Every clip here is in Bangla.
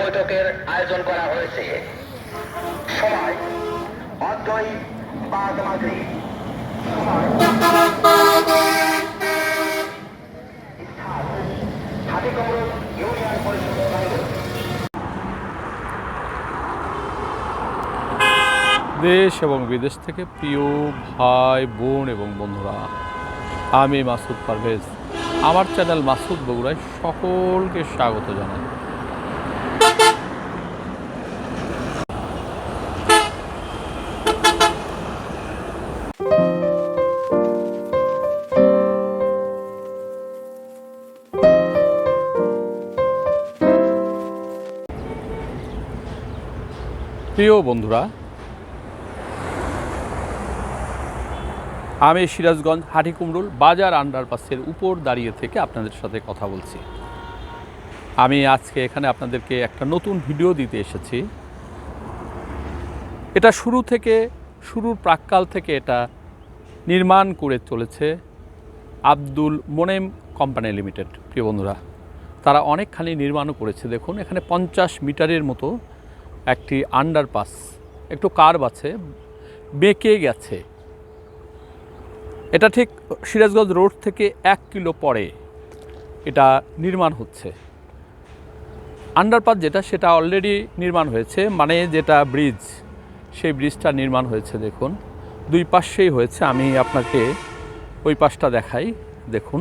বৈঠকের আয়োজন করা হয়েছে। দেশ এবং বিদেশ থেকে প্রিয় ভাই, বোন এবং বন্ধুরা, আমি মাসুদ পারভেজ। আমার চ্যানেল মাসুদ বগুড়ায় সকলকে স্বাগত জানাই। প্রিয় বন্ধুরা, আমি সিরাজগঞ্জ হাটিকুমরুল বাজার আন্ডারপাসের উপর দাঁড়িয়ে থেকে আপনাদের সাথে কথা বলছি। আমি আজকে এখানে আপনাদেরকে একটা নতুন ভিডিও দিতে এসেছি। এটা শুরু থেকে, শুরুর প্রাককাল থেকে এটা নির্মাণ করে চলেছে আব্দুল মোনেম কোম্পানি লিমিটেড। প্রিয় বন্ধুরা, তারা অনেকখানি নির্মাণও করেছে। দেখুন, এখানে পঞ্চাশ মিটারের মতো একটি আন্ডারপাস একটু কার্ভ আছে, বেঁকে গেছে। এটা ঠিক সিরাজগঞ্জ রোড থেকে এক কিলো পরে এটা নির্মাণ হচ্ছে। আন্ডারপাস যেটা, সেটা অলরেডি নির্মাণ হয়েছে মানে যেটা ব্রিজ সেই ব্রিজটা নির্মাণ হয়েছে, দেখুন। দুই পাশেই হয়েছে, আমি আপনাকে ওই পাশটা দেখাই, দেখুন।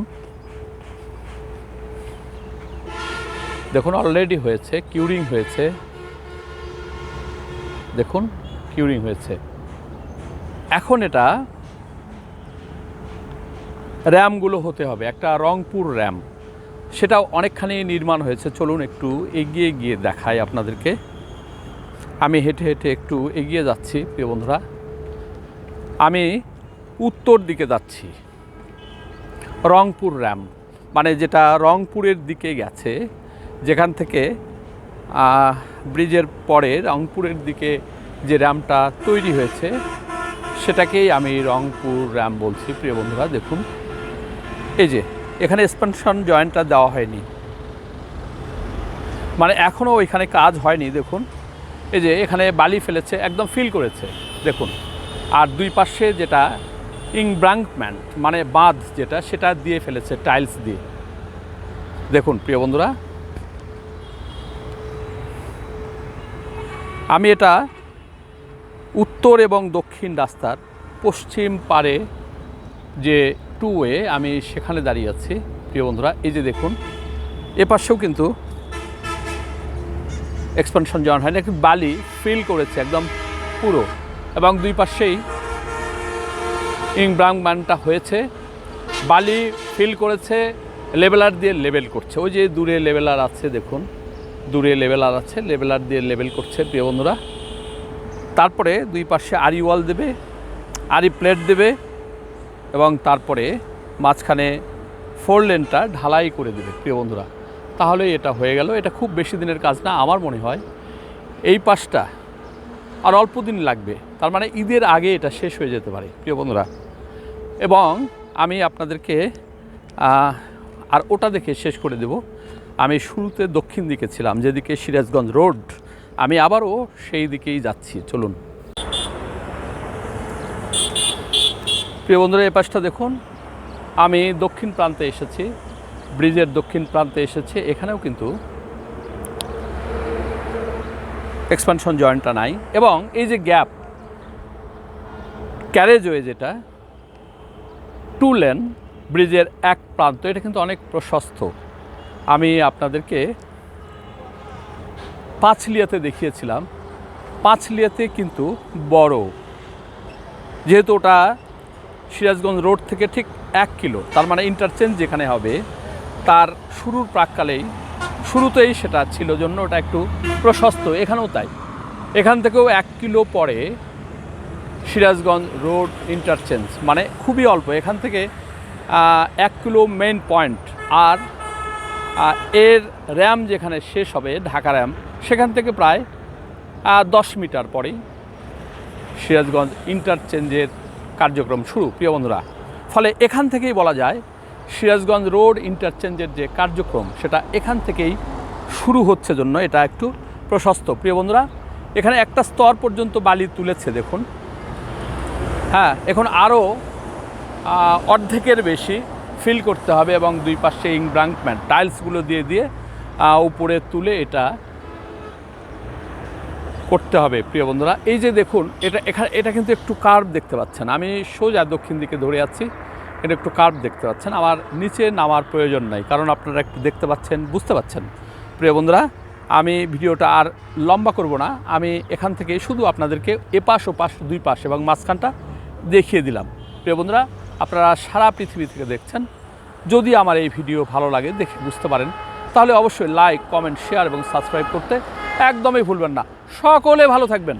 দেখুন অলরেডি হয়েছে কিউরিং হয়েছে। দেখুন কিউরিং হয়েছে। এখন এটা র্যামগুলো হতে হবে, একটা রংপুর র্যাম। সেটাও অনেকখানি নির্মাণ হয়েছে। চলুন একটু এগিয়ে গিয়ে দেখাই আপনাদেরকে। আমি হেঁটে হেঁটে একটু এগিয়ে যাচ্ছি, প্রিয় বন্ধুরা। আমি উত্তর দিকে যাচ্ছি। রংপুর র্যাম মানে যেটা রংপুরের দিকে গেছে, যেখান থেকে ব্রিজের পরে রংপুরের দিকে যে র্যামটা তৈরি হয়েছে, সেটাকেই আমি রংপুর র্যাম বলছি। প্রিয় বন্ধুরা, দেখুন। এই যে, এখানে এক্সপেনশন জয়েন্টটা দেওয়া হয়নি। মানে এখনও ওইখানে কাজ হয়নি, দেখুন। এই যে, এখানে বালি ফেলেছে, একদম ফিল করেছে, দেখুন। আর দুই পাশে যেটা ইংব্রাঙ্কম্যান্ট মানে বাঁধ যেটা, সেটা দিয়ে ফেলেছে টাইলস দিয়ে। দেখুন, প্রিয় বন্ধুরা আমি এটা উত্তর এবং দক্ষিণ রাস্তার পশ্চিম পারে যে টু ওয়ে আমি সেখানে দাঁড়িয়ে আছি, প্রিয় বন্ধুরা, এই যে দেখুন, এ পাশেও কিন্তু এক্সপেনশন জয়েন হয়নি একটু বালি ফিল করেছে একদম পুরো এবং দুই পাশেই ইংব্রাংম্যানটা হয়েছে। বালি ফিল করেছে লেবেলার দিয়ে লেবেল করছে। ওই যে দূরে লেবেলার আছে, দেখুন। দূরে লেবেলার আছে লেবেলার দিয়ে লেবেল করছে, প্রিয় বন্ধুরা। তারপরে দুই পাশে আরি ওয়াল দেবে, আরি প্লেট দেবে, এবং তারপরে মাঝখানে ফোর লেনটা ঢালাই করে দেবে, প্রিয় বন্ধুরা। তাহলে এটা হয়ে গেল। এটা খুব বেশি দিনের কাজ না, আমার মনে হয়। এই পাশটা আর অল্প দিন লাগবে। তার মানে ঈদের আগে এটা শেষ হয়ে যেতে পারে, প্রিয় বন্ধুরা। এবং আমি আপনাদেরকে আর ওটা দেখে শেষ করে দেব। আমি শুরুতে দক্ষিণ দিকে ছিলাম, যেদিকে সিরাজগঞ্জ রোড। আমি আবারও সেই দিকেই যাচ্ছি, চলুন। প্রিয় বন্ধুরা, এই পাশটা দেখুন, আমি দক্ষিণ প্রান্তে এসেছি, ব্রিজের দক্ষিণ প্রান্তে এসেছি, এখানেও কিন্তু এক্সপানশন জয়েন্টটা নাই। এবং এই যে গ্যাপ ক্যারেজওয়ে যেটা টু লেন ব্রিজের এক প্রান্ত, এটা কিন্তু অনেক প্রশস্ত। আমি আপনাদেরকে পাঁচলিয়াতে দেখিয়েছিলাম। পাঁচলিয়াতে কিন্তু বড়। যেহেতু ওটা সিরাজগঞ্জ রোড থেকে ঠিক এক কিলো, তার মানে ইন্টারচেঞ্জ যেখানে হবে, তার শুরুর প্রাককালেই, শুরুতেই সেটা ছিল জন্য ওটা একটু প্রশস্ত। এখানেও তাই। এখান থেকেও এক কিলো পরে সিরাজগঞ্জ রোড ইন্টারচেঞ্জ মানে খুবই অল্প। এখান থেকে এক কিলো মেন পয়েন্ট আর এর র্যাম যেখানে শেষ হবে, ঢাকা র্যাম, সেখান থেকে প্রায় দশ মিটার পরেই সিরাজগঞ্জ ইন্টারচেঞ্জের কার্যক্রম শুরু, প্রিয় বন্ধুরা। ফলে এখান থেকেই বলা যায়, সিরাজগঞ্জ রোড ইন্টারচেঞ্জের যে কার্যক্রম, সেটা এখান থেকেই শুরু হচ্ছে জন্য এটা একটু প্রশস্ত। প্রিয় বন্ধুরা, এখানে একটা স্তর পর্যন্ত বালি তুলেছে, দেখুন। হ্যাঁ এখন আরও অর্ধেকের বেশি ফিল করতে হবে এবং দুই পাশে ইংব্রাঙ্কম্যান্ট টাইলসগুলো দিয়ে দিয়ে উপরে তুলে এটা করতে হবে, প্রিয় বন্ধুরা। এই যে দেখুন, এটা এখানে এটা কিন্তু একটু কার্ভ দেখতে পাচ্ছেন। আমি সোজা দক্ষিণ দিকে ধরে আছি, এটা একটু কার্ভ দেখতে পাচ্ছেন। আমার নিচে নামার প্রয়োজন নাই, কারণ আপনারা একটু দেখতে পাচ্ছেন, বুঝতে পাচ্ছেন। প্রিয় বন্ধুরা, আমি ভিডিওটা আর লম্বা করব না। আমি এখান থেকে শুধু আপনাদেরকে এপাশ ওপাশ দুই পাশ এবং মাঝখানটা দেখিয়ে দিলাম। প্রিয় বন্ধুরা আপনারা সারা পৃথিবী থেকে দেখছেন। যদি আমার এই ভিডিও ভালো লাগে, দেখে বুঝতে পারেন, তাহলে অবশ্যই লাইক কমেন্ট শেয়ার এবং সাবস্ক্রাইব করতে একদমই ভুলবেন না। সকলে ভালো থাকবেন।